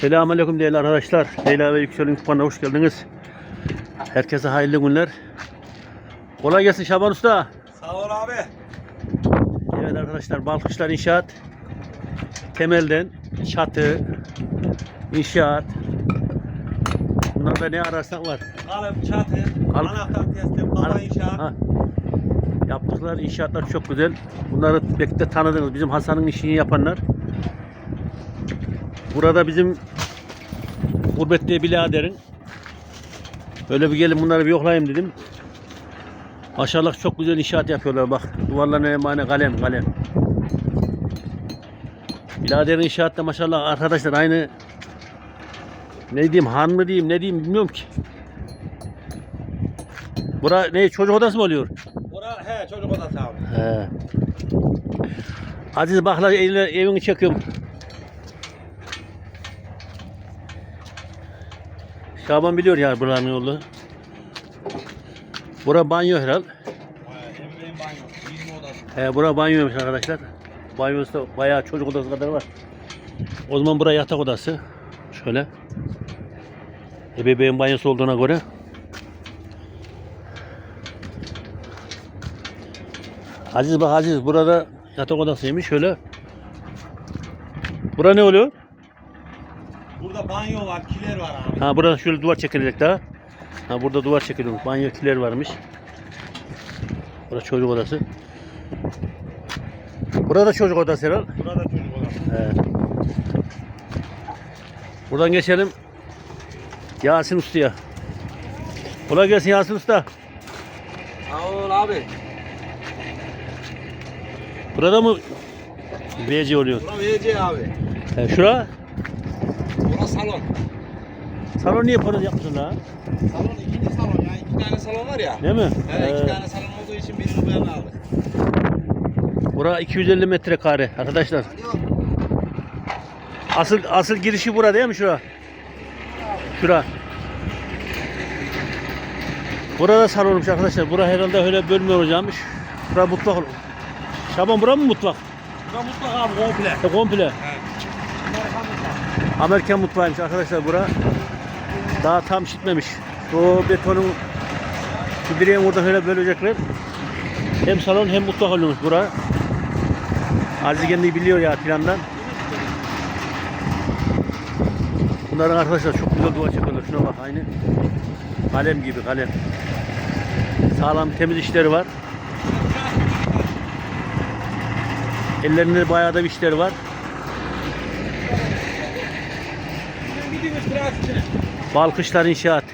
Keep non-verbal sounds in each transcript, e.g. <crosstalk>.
Selamünaleyküm değerli arkadaşlar. Leyla ve Yüksel'in kupanına hoş geldiniz. Herkese hayırlı günler. Kolay gelsin Şaban Usta. Sağ ol abi. Evet arkadaşlar Balkışlar İnşaat. Temelden çatı, inşaat. Bunlarda ne ararsan var. Kalıp, çatı, Kalıp. anahtar teslim, Ara- inşaat. Ha. Yaptıkları inşaatlar çok güzel. Bunları belki de tanıdınız. Bizim Hasan'ın işini yapanlar. Burada bizim gurbette biraderin Öyle bir gelin bunları bir yoklayayım dedim. Maşallah çok güzel inşaat yapıyorlar bak. Duvarlarına emanet kalem kalem. Biraderin inşaatta maşallah arkadaşlar aynı ne diyeyim han mı diyeyim ne diyeyim bilmiyorum ki. Bura ne çocuk odası mı oluyor? Ora he çocuk odası abi. He. Aziz bakla evini çekiyorum. Şaban biliyor ya buranın yolu. Bura banyo herhal. Ebeveyn banyo, giyinme odası. He bura banyoymuş arkadaşlar. Banyosu da bayağı çocuk odası kadar var. O zaman bura yatak odası. Şöyle. Ebeveyn banyosu olduğuna göre. Aziz bak Aziz burada yatak odasıymış şöyle. Bura ne oluyor? Burada banyo var, kiler var abi. Ha burada şöyle duvar çekilecek daha. Ha burada duvar çekiliyor. Banyo kiler varmış. Burası çocuk odası. Burada çocuk odası herhal. Burada çocuk odası. He. Buradan geçelim. Yasin Usta'ya. Kolay gelsin Yasin Usta. Sağ ol abi. Burada mı BC oluyor? Bura VC abi. He, şura? Salon. Salon niye para yapmışsın ha? Salon ikinci salon ya. iki tane salon var ya. Değil mi? He, iki He. tane salon olduğu için birini bu yana aldık. Bura 250 metrekare arkadaşlar. Asıl asıl girişi bura değil mi şura? Şura. Burada salonmuş arkadaşlar. Bura herhalde öyle bölme olacakmış. Bura mutfak olur. Şaban bura mı mutfak? Bura mutlak abi komple. E, komple. He. Amerikan mutfağıymış arkadaşlar bura. Daha tam şitmemiş. O betonun şu direğin oradan öyle bölecekler. Hem salon hem mutfak oluyormuş bura. Aziz kendi biliyor ya plandan. Bunların arkadaşlar çok güzel duvar çekiyorlar. Şuna bak aynı. Kalem gibi kalem. Sağlam temiz işleri var. Ellerinde bayağı da bir işleri var. Balkışlar İnşaat.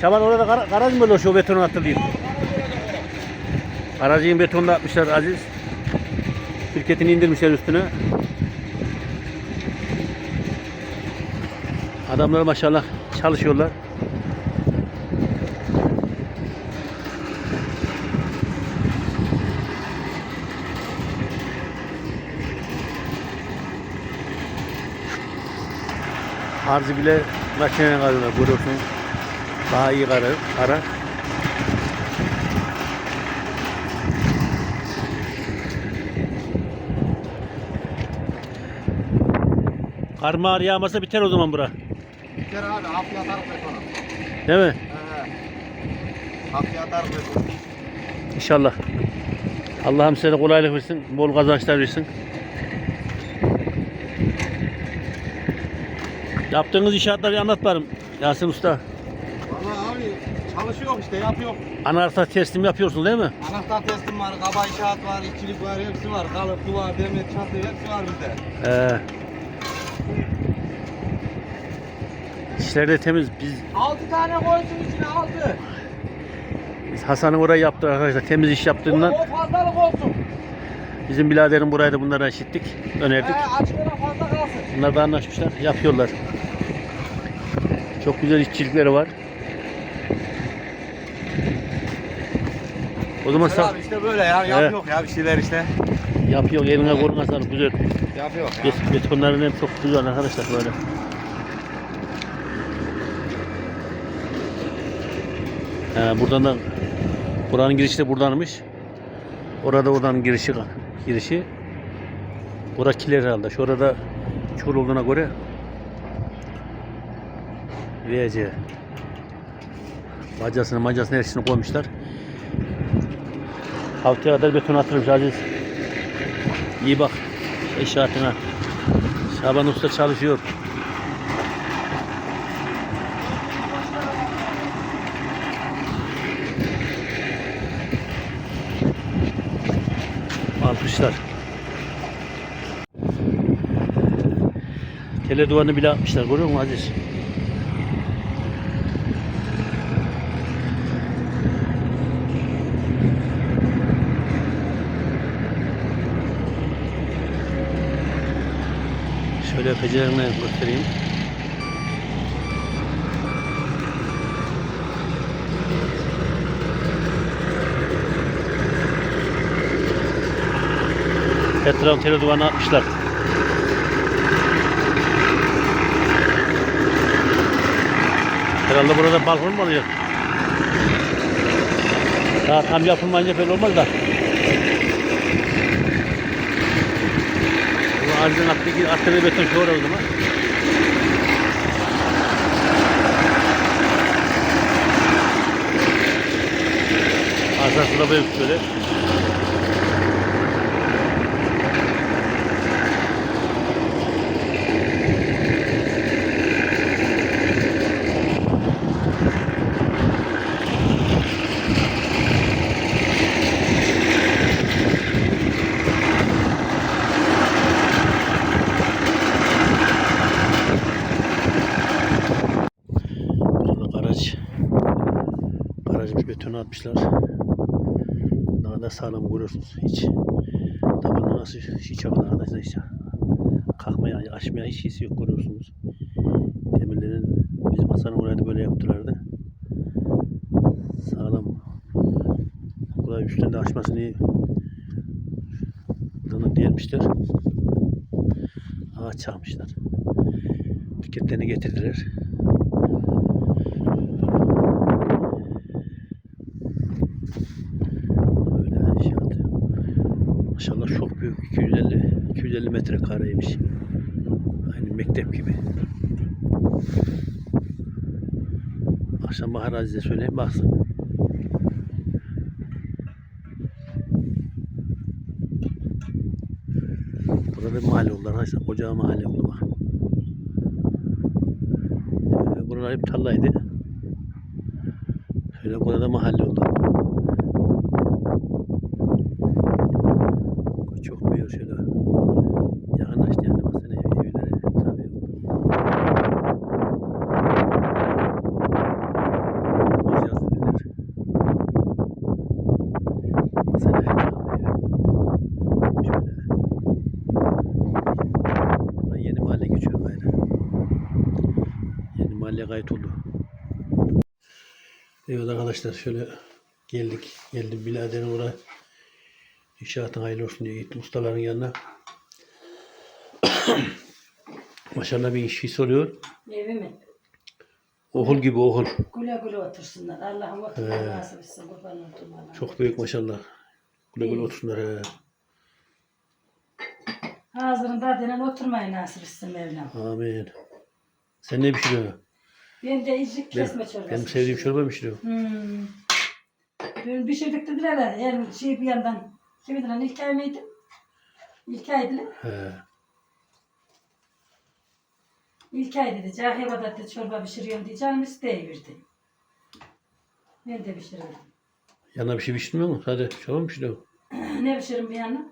Şaban orada gara- garaj mı oluyor şu betonu hatırlayayım. Garajın betonunu atmışlar Aziz. Şirketini indirmişler üstüne. Adamlar maşallah çalışıyorlar. Arzı bile makineye karıyorlar görüyorsun. Daha iyi karı, kara. Kar mağar yağmasa biter o zaman bura. Bir kere abi hafya atarız betona. Değil mi? He. Hafya atarız betona. İnşallah. Allah'ım size kolaylık versin. Bol kazançlar versin. Yaptığınız inşaatları anlat bari Yasin Usta. Valla abi çalışıyor işte yapıyor. Anahtar teslim yapıyorsun değil mi? Anahtar teslim var, kaba inşaat var, işçilik var, hepsi var. Kalıp, duvar, demir, çatı hepsi var bizde. Ee, işler de temiz. Biz 6 tane koysun içine 6. biz Hasan'ın orayı yaptı arkadaşlar. Temiz iş yaptığından O, o fazlalık olsun. bizim biraderin burayı da bunlara işittik. Önerdik. He açıklara fazla kalsın. Bunlar da anlaşmışlar. Yapıyorlar. Çok güzel işçilikleri var. O zaman sağ abi işte böyle ya yapıyor ya bir şeyler işte. yapıyor. Eline koruna sağlık. Güzel. Yapıyor. Bet- Betonların hem çok güzel arkadaşlar böyle. He, buradan da buranın girişi de buradanmış. Orada oradan girişi girişi. Bura kiler herhalde. Şurada çukur olduğuna göre VC Bacasını macasını her şeyini koymuşlar. Haftaya kadar beton atılmış Aziz. İyi bak eşyaatına. Şaban Usta çalışıyor. Almışlar. Tele duvarını bile atmışlar görüyor musun Aziz? Pencerelerini göstereyim. Etrafı tele duvarına atmışlar. Herhalde burada balkon mu olacak? Daha tam yapılmayınca böyle olmaz da. Bu ağacın attığı, attığı beton şu orada o zaman. Da böyle şöyle. Burada garaj. Garajmış atmışlar. Ne kadar sağlam görüyorsunuz. Hiç tabanı nasıl hiç yok arkadaşlar işte. Kalkmaya, açmaya hiç his yok görüyorsunuz. Demirlerin biz masanın oraya da böyle yaptılardı. Sağlam. Burada üstten de açmasını iyi. Buradan diyemişler. Ağaç çakmışlar. Tüketlerini getirdiler. Böyle şey yaptı. Büyük. 250 250 metrekareymiş. Aynı mektep gibi. Akşam Bahar Aziz'e söyleyeyim baksın. Burada bir mahalle oldu arkadaşlar. Koca mahalle oldu bak. Şöyle buralar hep tarlaydı. Şöyle burada mahalle oldu. Çok büyüyor şöyle. Yakınlaştı yani baksana ev, evlere tabii. Boz yazı dediler. Baksana ev, ev. Şöyle. Buradan yeni mahalle geçiyor gayrı. Yeni mahalle kayıt oldu. Evet arkadaşlar şöyle geldik. Geldim biraderin oraya. İnşaatın hayırlı olsun diye gittim ustaların yanına. <coughs> Maşallah bir iş oluyor. Evi mi? Okul gibi okul. Güle güle otursunlar. Allah'ım oturma nasip etsin. Kurban oldum Allah'ım. Çok büyük maşallah. Güle güle otursunlar. He. Ağzının denen oturmayı nasip etsin Mevlam. Amin. Sen ne pişiriyorsun? Ben de Ben, kesme çorbası. benim sevdiğim çorba mı pişiriyorsun? Hmm. Dün pişirdik dediler de her şey bir yandan. Kim dediler? İlkay mıydı? İlkay dediler. He. İlkay dedi. Cahiye'de dedi çorba pişiriyorum diye canım isteyiverdi. Ben de pişirdim. Yanına bir şey pişirmiyor musun? Sadece çorba mı pişiriyorsun? <clears throat> ne pişiririm bir yana?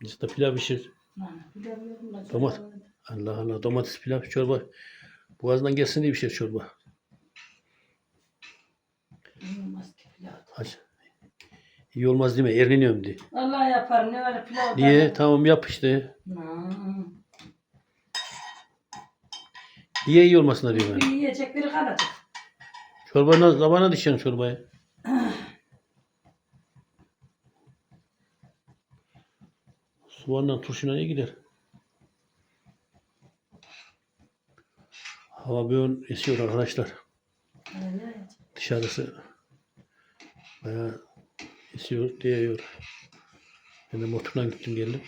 İşte pilav pişir. Lan, bilemiyorum da Domat. çorba. Allah Allah domates pilav çorba. Boğazından gelsin diye bir şey çorba. Hadi. İyi olmaz değil mi? Erleniyorum diye. Vallahi yaparım. Ne var pilav? Niye? Tamam yap işte. Hmm. Niye iyi olmasına diyor ben. Bir yiyecekleri kalacak. Çorbayla zabana dişeceksin çorbaya. <clears throat> Soğanla turşuna iyi gider. Hava ön esiyor arkadaşlar. Evet. Dışarısı Bayağı esiyor, değiyor. Ben de motordan gittim geldim.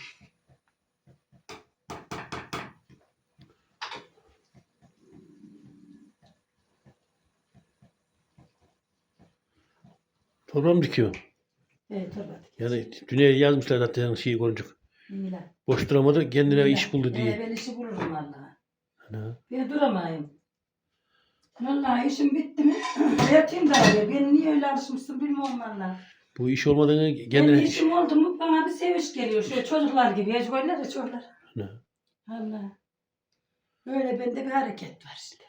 Torba mı dikiyor? Evet torba. Yani dünyaya yazmışlar zaten şeyi. İyiler. Boş duramadı kendine iş buldu Ee, diye. ben işi bulurum vallahi. Ana. Ben duramayayım. Vallahi işim bitti mi? <clears throat> Yatayım da öyle. Ben niye öyle alışmışsın bilmiyorum vallahi. Bu iş Benim kendine... işim oldu mu bana bir sevinç geliyor. Şöyle çocuklar gibi. Ya çocuklar. Ana. Allah. Böyle bende bir hareket var işte.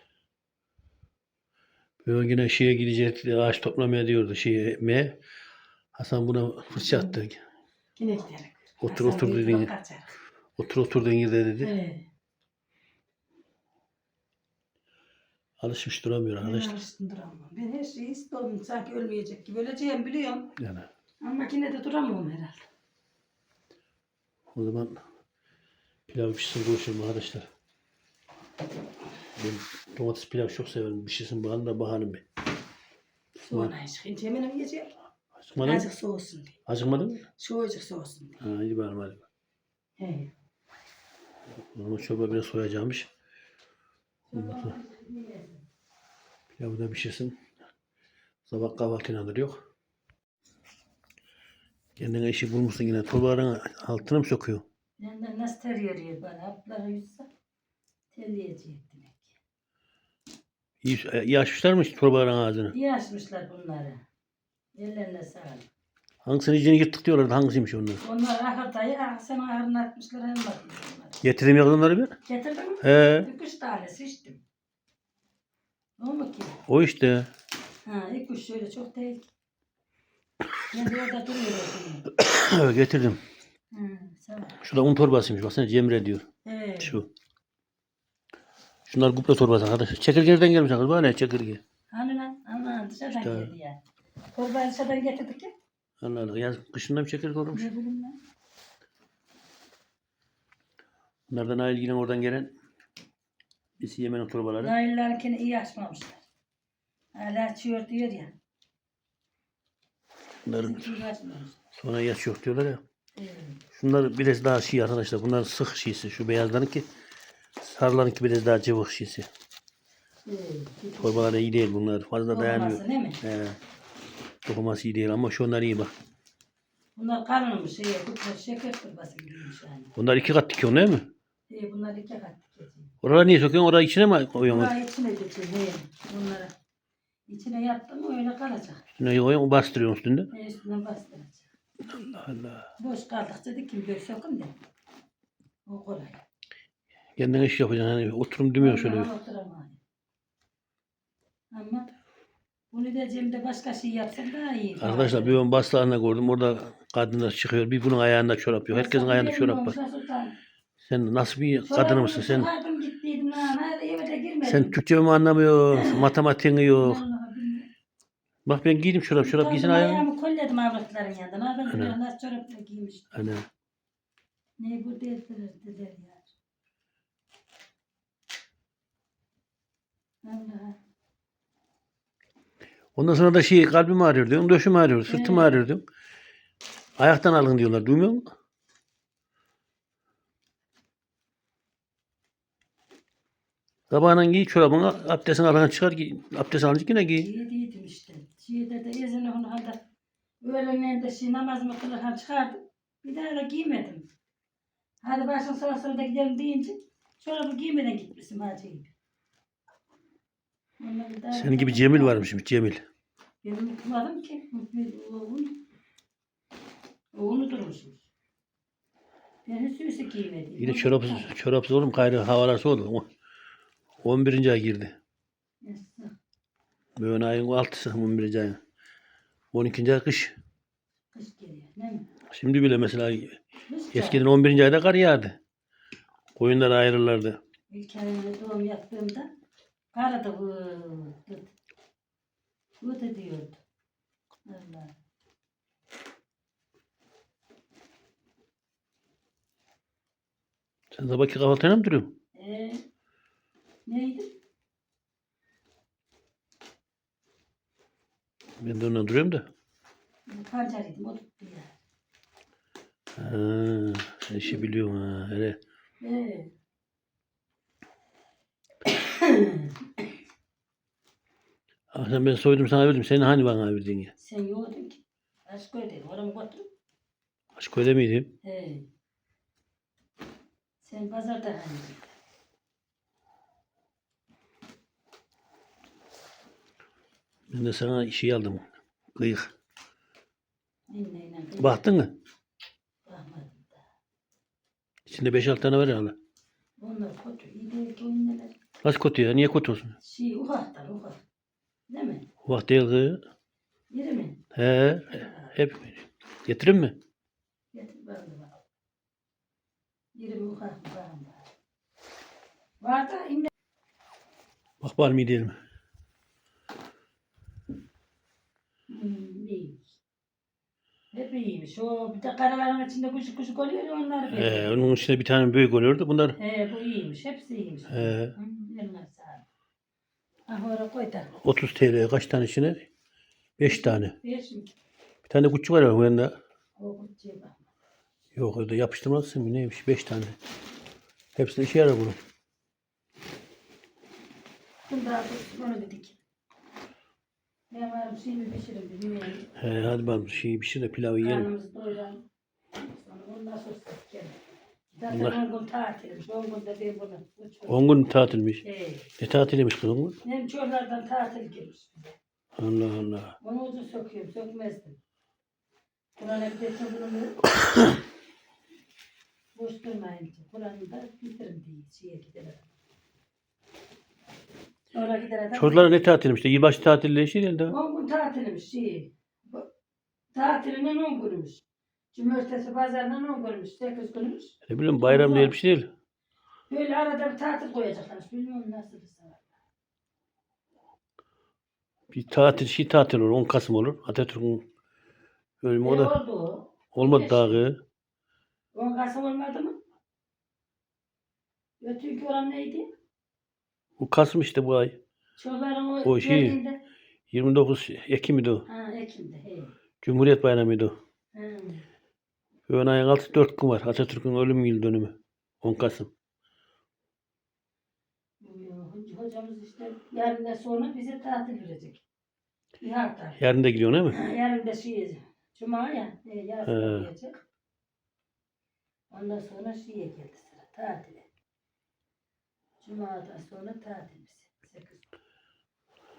Ben yine şeye gidecekti, ağaç toplamaya diyordu şeye, me. Hasan buna fırça attı. Yine gidelim. Otur Hasan otur dediğin, otur yerde dedi. Ee, Alışmış duramıyor ben arkadaşlar. alıştım duramam. Ben her şeyi istiyorum. Sanki ölmeyecek gibi. Öleceğim biliyorum. Yani Ama yine de duramıyorum herhalde. o zaman pilav pişsin konuşalım arkadaşlar. Ben domates pilav çok severim. Pişirsin bana da bahanım bir. Sonra hiç. Hiç eminim yiyeceğim. Acıkmadın mı? Azıcık soğusun diye. Acıkmadın mı? Soğucuk soğusun diye. Ha iyi bakalım hadi. He. Zaman çorba biraz soyacağımış. Pilavı da pişirsin. Sabah kahvaltıyla alır yok. Kendine işi bulmuşsun yine. Torbaların altına mı sokuyor? Benden nasıl ter yarıyor bana? Haplara yüzse terleyecek demek. İyi, e, iyi açmışlar mı torbaların ağzını? İyi açmışlar bunları. Ellerine sağlık. Hangisini yiyeceğini yırttık diyorlardı. Hangisiymiş onlar? Onlar ahırdayı ah, sen ahırına atmışlar hem bakmış onları. Getirdim yakınları bir. Getirdin mi? He. Üç tanesi içtim. O mu ki? O işte. Ha iki üç şöyle çok değil. Ben de orada duruyorum. <coughs> Getirdim. Ha, sağ ol. Şu da un torbasıymış. Baksana Cemre diyor. Evet. Şu. Şunlar kupra torbası arkadaşlar. Çekirgeden gelmiş arkadaşlar. Bana ne çekirge? Hani lan? Aman dışarıdan İşte. geldi ya. Torbayı dışarıdan getirdik ya. Allah Allah. Yaz kışında bir çekirge olmuş. Ne bileyim lan. Bunlardan Nail yine oradan gelen birisi Yemen'in torbaları. Nailler'inkini iyi açmamışlar. Hala açıyor diyor ya. Bunların Bizimki iyi açmamışlar. sonra yaş yok diyorlar ya. Evet. Şunlar biraz daha şey arkadaşlar. Bunlar sık şişesi. Şu beyazların ki sarılarınki biraz daha cıvık şişesi. Evet. Torbalar iyi değil bunlar. Fazla dayanmıyor. Olması değil mi? He. Dokuması iyi değil ama şunlar iyi bak. Bunlar kalınmış. Şey, şeker torbası gibiymiş yani. Bunlar iki kat dikiyor değil mi? Ee, bunlar iki kat dikeceğim. Oraları niye sokuyorsun? Orayı içine mi koyuyorsun? Bunlar içine dikeceğim. He. Bunları. İçine yattım mı öyle kalacak. Üstüne koyuyorsun, bastırıyorsun üstünde. E, üstünden bastıracak. Allah Allah. Boş kaldıkça dikim bir sokun da. O kolay. Kendin iş yapacaksın. Hani oturum demiyor şöyle. Ama oturamayın. Ama bunu da Cem'de başka şey yapsam daha iyi. Arkadaşlar bir ben bastığında gördüm. Orada kadınlar çıkıyor. Bir bunun ayağında çorap yok. Herkesin ayağında çorap var. Sen nasıl bir kadın mısın sen? Çıkardım gittiydim lan. Hadi eve de girmedim. Sen Türkçe mi anlamıyorsun? <laughs> Matematiğin yok. Bak ben giydim çorap. Çorap giysin ayağım. Ayağımı kolledim avratların ben Ana. biraz nasıl çorapla giymiştim. Hani Ne bu dediler dediler ya. Allah. Ondan sonra da şey kalbim ağrıyor diyorsun. Döşüm ağrıyor. Sırtım ağrıyor diyorsun. Ayaktan alın diyorlar. Duymuyor musun? Sabahına giy çorabını, abdestini alana çıkar, giy. abdest alınca yine giy. Yediydim işte. Şeyde de ezini onu halde öğlenleyin de şey namazımı kılırken çıkardım. Bir daha da giymedim. Hadi başın sıra sıra da gidelim deyince çorabı giymeden gitmişim hacı gibi. Senin gibi Cemil varmış Cemil. Ben unutmadım ki. Oğlunu. Oğlunu durmuşmuş. Ben hiç üstü giymedim. Yine çorapsız, çorapsız oğlum gayrı havalar soğudu. O- 11. ay girdi. Böyle ayın 6'sı 11. ayın. 12. ay kış. Kış geliyor değil mi? Şimdi bile mesela da. eskiden 11. ayda kar yağdı. Koyunlar ayrılırlardı. İlk ayında doğum yaptığımda karada vıdı. Vıdı diyordu. Allah. Sen sabahki kahvaltıyla mı duruyorsun? Ee, neydi? Ben de ondan duruyorum da. pancar yedim. O tuttu ya. Ha, sen işi biliyorsun ha. Hele. <coughs> Ah, sen ben soydum sana verdim. Sen hani bana verdin ya? Sen yoğurdun ki. Aşk ödedim. Oramı götür. Aşk öyle miydim? He. Sen pazarda hani. Ben de sana şey aldım. Kıyık. Baktın mı? Bakmadım da. İçinde 5-6 tane var ya. Onlar kötü. İyi değil ki oyunlar. Nasıl kötü ya? Niye kötü olsun? Şey ufaktan ufak. Değil mi? Ufak değil kız. Yeri mi? He. Hep. Getirin mi? Getir ben de bak. Yeri mi ufak mı. Var da inne. Bak var mı. Hmm, iyiymiş. Hep iyiymiş. O bir de karaların içinde kuşuk kuşuk oluyor ya onlar He, böyle. onun içinde bir tane büyük oluyordu. Bunlar He bu iyiymiş. Hepsi iyiymiş. He. Hmm, eline sağlık. Ah oraya koy da. 30 TL'ye kaç tane içine? 5 tane. Mi? Bir tane küçük var ya o yanında. O kutuya bak. Yok orada yapıştırmazsın mı neymiş? 5 tane. Hepsi de işe yarar bunun. Bunu da. Onu dedik. Ne var bir şey mi pişirin. Yani. He, hadi şey bir şey de pilavı yiyelim. Karnımızı doyuralım. Sonra ondan sonra sıkacağım. Zaten Allah. 10 gün tatilmiş. 10 gün de ben bunu. üç gün. 10 gün tatilmiş. He. Ne tatiliymiş kız 10 gün? Hem çorlardan tatil girmiş. Allah Allah. Onu uzun söküyorum. Sökmezdim. Kur'an'a bir de bunu <coughs> boş durmayın. Kur'an'ı da bitirin diye şeye gidelim. Sonra gider adam. Çocuklara ne tatiliymiş de yılbaşı tatilleri şey değil de. 10 gün tatilmiş şey. Bu- Tatilinden 10 günmüş. Cumartesi pazarından 10 günmüş. 8 günmüş. Ne bileyim bayram değil bir şey değil. Böyle arada bir tatil koyacaklarmış. Bilmiyorum nasıl bir sabah. Bir tatil şey tatil olur. 10 Kasım olur. Atatürk'ün ölümü o E, da oldu o. olmadı kız. 10 Kasım olmadı mı? Ötünkü olan neydi? Bu Kasım işte bu ay. Çolların o, O şey- geldiğinde- 29 Ekim'di o. Ha Ekim'de. He. Cumhuriyet Bayramı'ydı o. Ön ayın altı 4 gün var. Atatürk'ün ölüm yıl dönümü. 10 Kasım. Ho- Hocamız işte yarından sonra bize tatil verecek. Bir hafta. Yarın da gidiyorsun değil mi? Yarın da şey, Cuma ya, e, yarın He. gelecek. Ondan sonra şeye geldi sıra, tatile. Cuma'dan sonra tatilimiz. Sekiz.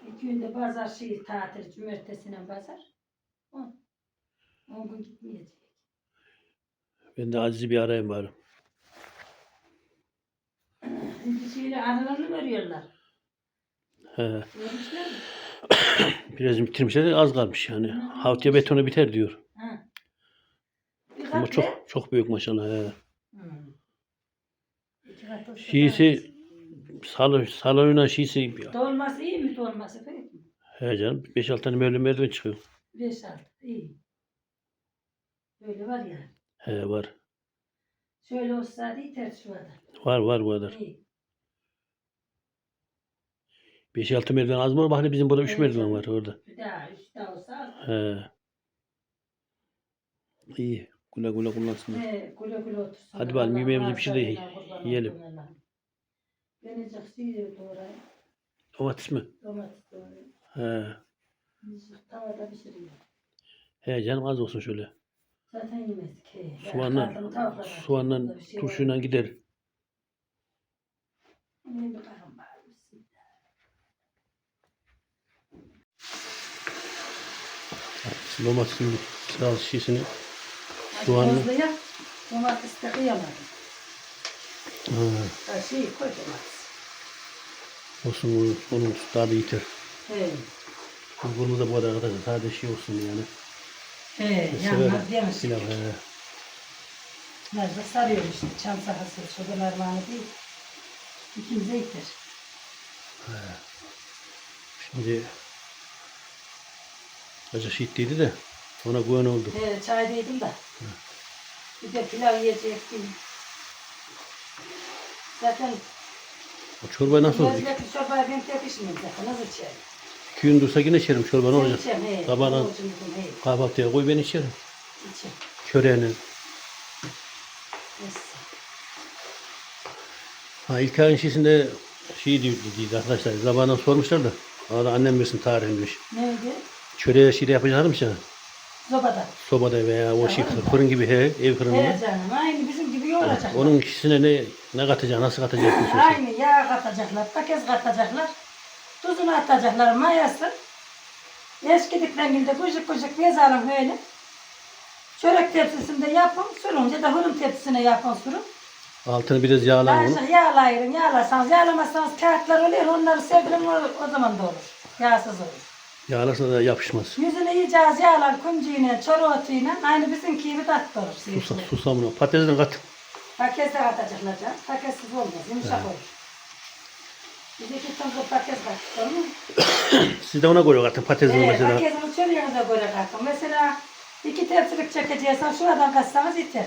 İki günde pazar şey tatil, cumartesine pazar. On. On gün gitmeyecek. Ben de Aziz'i bir arayayım bari. Şimdi şeyle aralarını veriyorlar. He. Vermişler mi? <coughs> Biraz bitirmişler de az kalmış yani. Haftaya betonu biter diyor. Ha. Bir Ama kat çok çok büyük maşallah. He. İki kat olsa Şiisi salon salonuna şiisi daha- Dolması iyi mi dolması pek mi? he canım 5-6 tane böyle merdiven çıkıyor. Beş altı iyi. Böyle var ya. He var. Şöyle olsaydı yeter şu kadar. Var var bu kadar. İyi. 5-6 merdiven az mı? Bak hele bizim burada 3 Evet, merdiven var orada. Bir daha üç daha olsa He. İyi. Güle güle kullansınlar. ne güle güle otursun. Hadi bakalım, Allah yemeğimizi bir şey bağışlasın, kurban yiyelim. olsun. Ben azıcık şey doğrayayım. Domates mi? Domates doğrayayım. He. Azıcık Tavada pişireyim. He canım az olsun şöyle. Zaten. He. Ben Soğanla, soğanla şey turşuyla gider. Yemeğe bir. Bismillah. Domatesin biraz şişini. Yap. Domates de kıyamadım. Ha, Ha şey koy domates. olsun onun, onun tadı yeter. He. Bulgurumuz da bu kadar arkadaşlar. Sadece şey olsun yani. He. Yanmaz yemiş. Pilav he. Nerede sarıyor işte. Çam sahası. Şuradalar bana değil. İkimize yeter. Şimdi acı şiddetiydi de ona güven oldu. He, çaydaydım da. Bir de pilav yiyecektim. Zaten O çorba nasıl oldu? lezzetli çorbaya ben tek işim zaten. Nasıl içerim? İki gün dursa yine içerim çorba ne olacak? İçeceğim, he. He. kahvaltıya koy ben içerim. İçeceğim. Çöreğini. Neyse. Ha ilk ayın şeysinde şey diyordu diyordu arkadaşlar. Zamanla sormuşlar da. Arada annem versin tarihini demiş. Neydi? Çöreğe şey de yapacaklar mı sana? Zobada. Sobada veya o şey Tamam. fırın gibi he, ev fırında. He canım. Aynı bizim yoğuracaklar. Onun kişisine ne ne katacak, nasıl katacak. Aynı yağ katacaklar, pakez katacaklar, tuzunu atacaklar, mayası. Eskidikten günde kucuk kucuk yazalım böyle. Çörek tepsisinde yapın, sürünce de fırın tepsisine yapın sürün. Altını biraz yağlan onu. Yağlayın, yağlasanız, yağlamazsanız kağıtlar oluyor, onları sevdirin o, o zaman da olur. Yağsız olur. Yağlarsa da yapışmaz. Yüzünü yiyeceğiz yağlar kuncuyla, çoruğutuyla, aynı bizimki gibi tatlı olur. Susa, sivri. susamını. Patatesini kat. Pakez de katacaklar canım. Pakezsiz olmaz, yumuşak olur. Bir iki ton da pakez kattık, mu? <coughs> Siz de ona göre katın patatesini Evet, mesela. herkesin çölüğünüze göre kalkın. Mesela iki tepsilik çekeceğiz, şuradan katsanız yeter.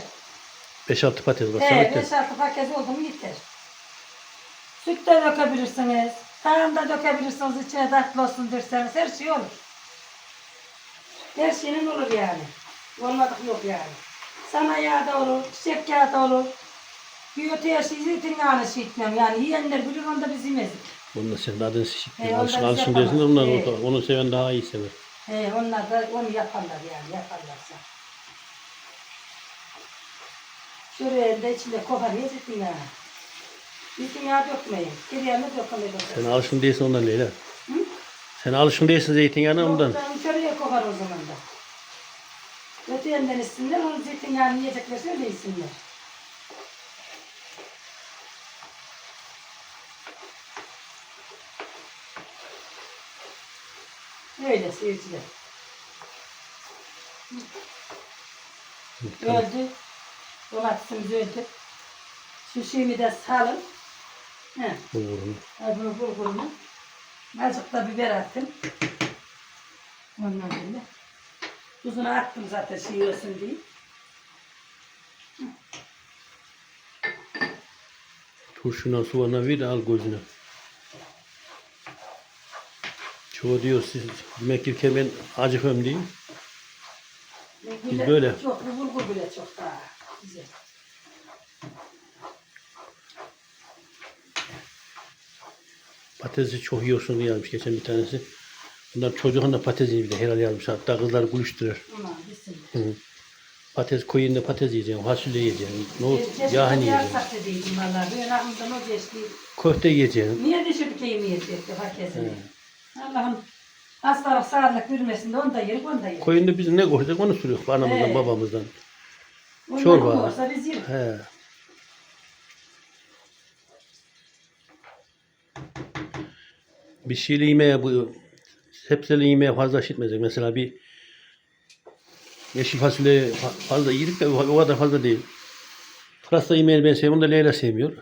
5-6 patates katsan Evet, yeter. beş altı paket oldu mu yeter. Süt de dökebilirsiniz, tağım da dökebilirsiniz, içine tatlı olsun derseniz her şey olur. Her şeyin olur yani. Olmadık yok yani. Sana yağ da olur, çiçek yağı da olur. Bir öteye zeytinyağını şey etmem yani yiyenler bilir biz. Onu da sen de adını şişik. He, alışın ondan alışın yapamaz. dersin de onlar Evet. onu, seven daha iyi sever. He, onlar da onu yaparlar yani yaparlarsa. Şuraya da içinde koparıyor zeytinyağı. Zeytinyağı dökmeyin. Geriye dökmeyin. Sen alışkın değilsin ondan Leyla. Hı? Sen alışkın değilsin zeytinyağına ondan. Ondan. Şuraya kopar o zaman da. Öte yandan içsinler, onu zeytinyağını yiyeceklerse öyle Öyle seyirciler. Öldü. Domatesimiz öldü. Şu şeyimi de salın. He. Bulgurunu. Bunu bulgurunu. Azıcık da biber attım. Ondan böyle. Tuzunu attım zaten şey olsun diye. Turşuna soğana ver al gözüne. Çoğu diyor siz yemek yerken ben acıkıyorum diyeyim. Biz böyle. Çok bu bulgur bile çok daha güzel. Patatesi çok yiyorsun diye yazmış geçen bir tanesi. Bunlar çocuğun da patates bir de herhalde yazmış. Hatta kızlar. Aman. Hı hı. Patates koyun da patates yiyeceksin, fasulye yiyeceksin, nohut, Keşke yahni geçti. köfte yiyeceksin. Niye düşürdük yemeyecekti herkesini? Allah'ım hastalık sağlık vermesin de onu da yerik onu da yerik. Koyun da biz ne koyacak onu sürüyor anamızdan Evet. babamızdan. Ondan çorba. olursa biz yerik. He. Bir şeyle yemeğe bu sebzeli yemeğe fazla şişmeyecek. Mesela bir yeşil fasulye fa- fazla yedik de o kadar fazla değil. Pırasa yemeğini ben seviyorum da Leyla sevmiyor.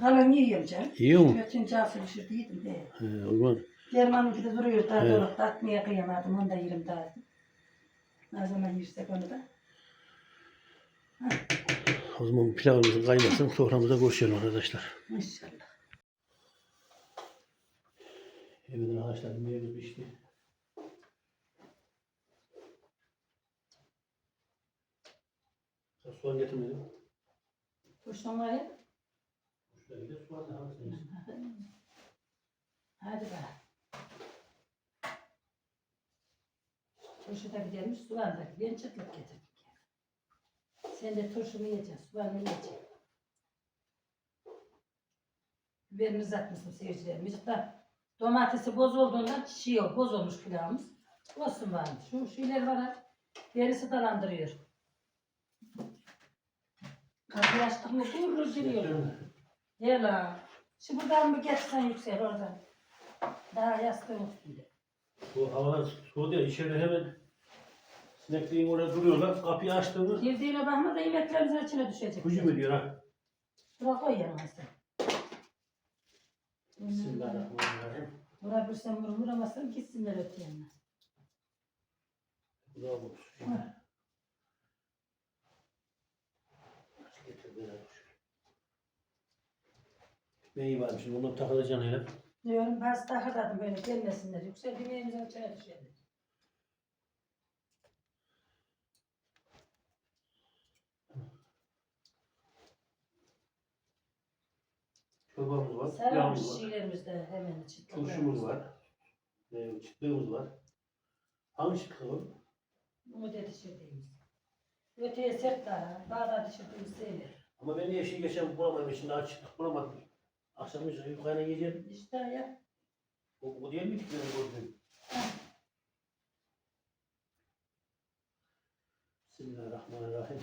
Kalan yiyorum canım. Yiyor mu? Bütün cafır düşürdü yedim de. He, o zaman Dermanınki de duruyor daha Evet. dolapta atmaya kıyamadım. Onu da yerim daha. Ne zaman yersek onu da. O zaman pilavımızı kaynasın, soframıza görüşelim arkadaşlar. İnşallah. Evet arkadaşlar, yemeğimiz pişti. Soğan getirmedim. Kuşun var ya. Şöyle de soğan da? Hadi be. Turşu da gidermiş, soğan da gidiyor. Çıtlık getirdik. Sen de turşumu yiyeceksin, soğanı yiyeceksin. Biberimizi atmışsın seyircilerimiz. Da domatesi boz olduğundan şişiyor, boz olmuş pilavımız. Olsun bari. Şu şeyler var ha. Derisi dalandırıyor. Kapıyı açtık mı gurur giriyor. Gel ha. Şu buradan bir geçsen yüksel oradan. Daha yastığın üstünde. Bu havalar soğudu ya, içeride hemen sinekliğin orada duruyorlar. Kapıyı açtığımız Girdiğine bakma da yemeklerimizin içine düşecek. hücum ediyor ha. Bırak koy yanına sen. Bismillahirrahmanirrahim. Vurabilirsen vur, vuramazsan gitsinler öte yanına. Bravo. Hı. Aç getir beraber. Ne iyi varmış. Bundan takılacaksın hele. Diyorum bazı takırdadım böyle gelmesinler. Yoksa yemeğimize çay düşerdi. Çorbamız var, Sarılmış pilavımız var, şeylerimiz de hemen çıtlıklar. turşumuz var, e, çıtlığımız var. Hangi? Bunu da dişirdiğimiz. Öteye sert daha. Bağda dişirdiğimiz şeyler. Ama ben şey geçen bulamadım, şimdi daha çıtlık bulamadım. Akşam üzeri yukarıya yiyeceğim. İşte ya. O, o değil mi benim gördüğüm? Bismillahirrahmanirrahim.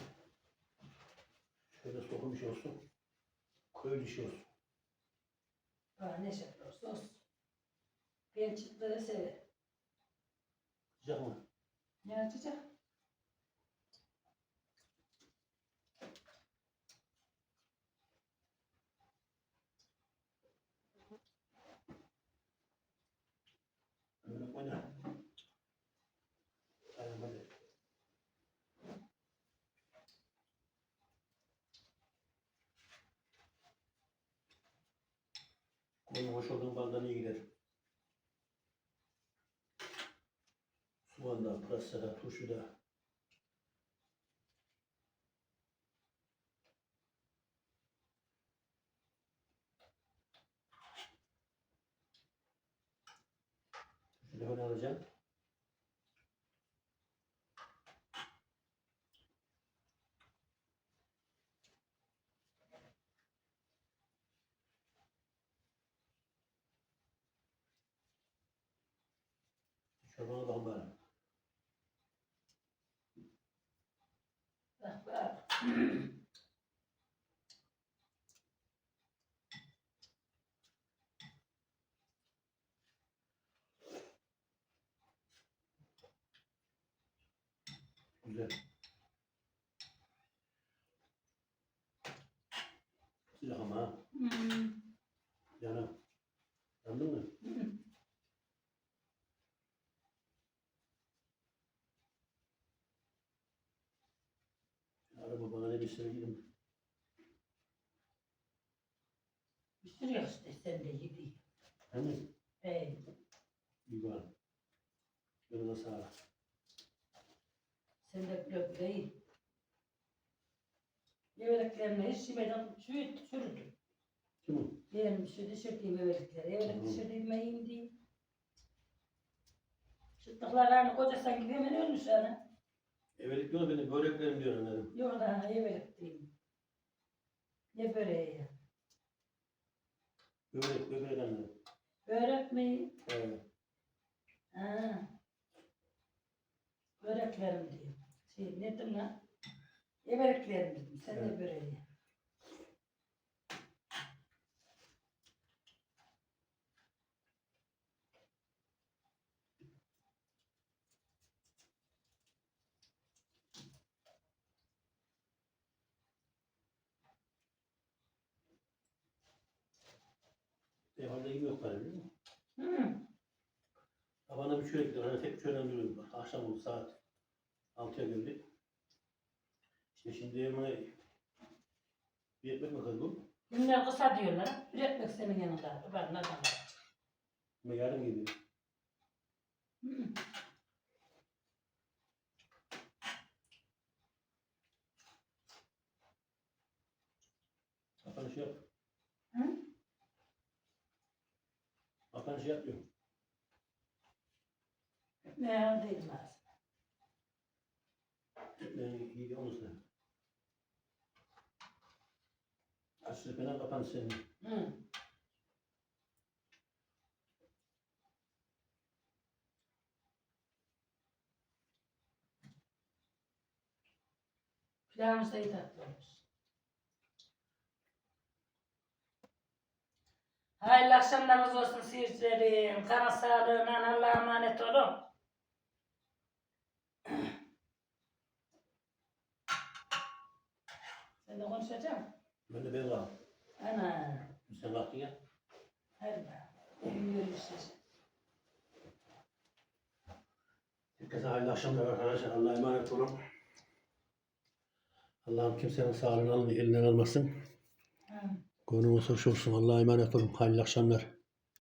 Şöyle sokmuş olsun. Köy dışı olsun. Bana ne şekli olsa olsun. Ben çıtlığı severim. Sıcak mı? Ne açacak? Öyle oyna. Aynen hadi. Benim hoş olduğum baldan iyi gider. Soğanda, pırasada, turşuda. Şöyle böyle alacağım. Çorbana bakın bari. Bak bak. Güzel. Ama ha. Hmm. Canım. Yandın mı? Hı. Araba bana ne bir sene gidin. Yok işte sen de. He mi? Hey. İyi var. Yoluna sağlık. Sen de güle iyi. Yeveleklerine hiç yemeden çürüdü. çürüdü. Kim o? Benim şu düşürdüğüm yevelekler. Yevelek Hı. düşürdüğüme iyiyim değil. Çıtlıklar aynı kocası gibi hemen ölmüş ana. Evelik diyor beni böreklerim diyor anladım. Yok daha yevelek değil. Ne böreği ya? Börek, börek anladım. Börek mi? Evet. Ha. Böreklerim diyor. Şey, ne dedim lan? Yeveleklerim dedim. Sen de Evet. böreği. Evde gibi yok bari biliyor musun? Hı. Tabana bir çörek diyor. Hani tek çöreğim duruyor. Bak, Akşam oldu saat 6'ya geldik. İşte şimdi yemeğe bir ekmek mi kaldı? Günler kısa diyorlar. Üretmek senin yanında. Ben ne zaman? Ama yarın geliyor. Hı. Kapanışı yap. Kapanışı yap diyor. Ne değil lazım. Ekmeğini iyi sen. Açlık falan kapanış senin. Hı. Pilavımız da iyi tatlı olmuş. Hayırlı akşamlarınız olsun seyircilerim. Kana sağlığına Allah'a emanet olun. <clears throat> Sen de konuşacağım. Ben de ben kaldım. Ana. Sen kalktın ya. Hadi be. Görüşürüz. Herkese hayırlı akşamlar arkadaşlar. Allah'a emanet olun. Allah'ım kimsenin sağlığını elinden almasın. Hı. Konumuz hoş olsun. Allah'a emanet olun. Hayırlı akşamlar.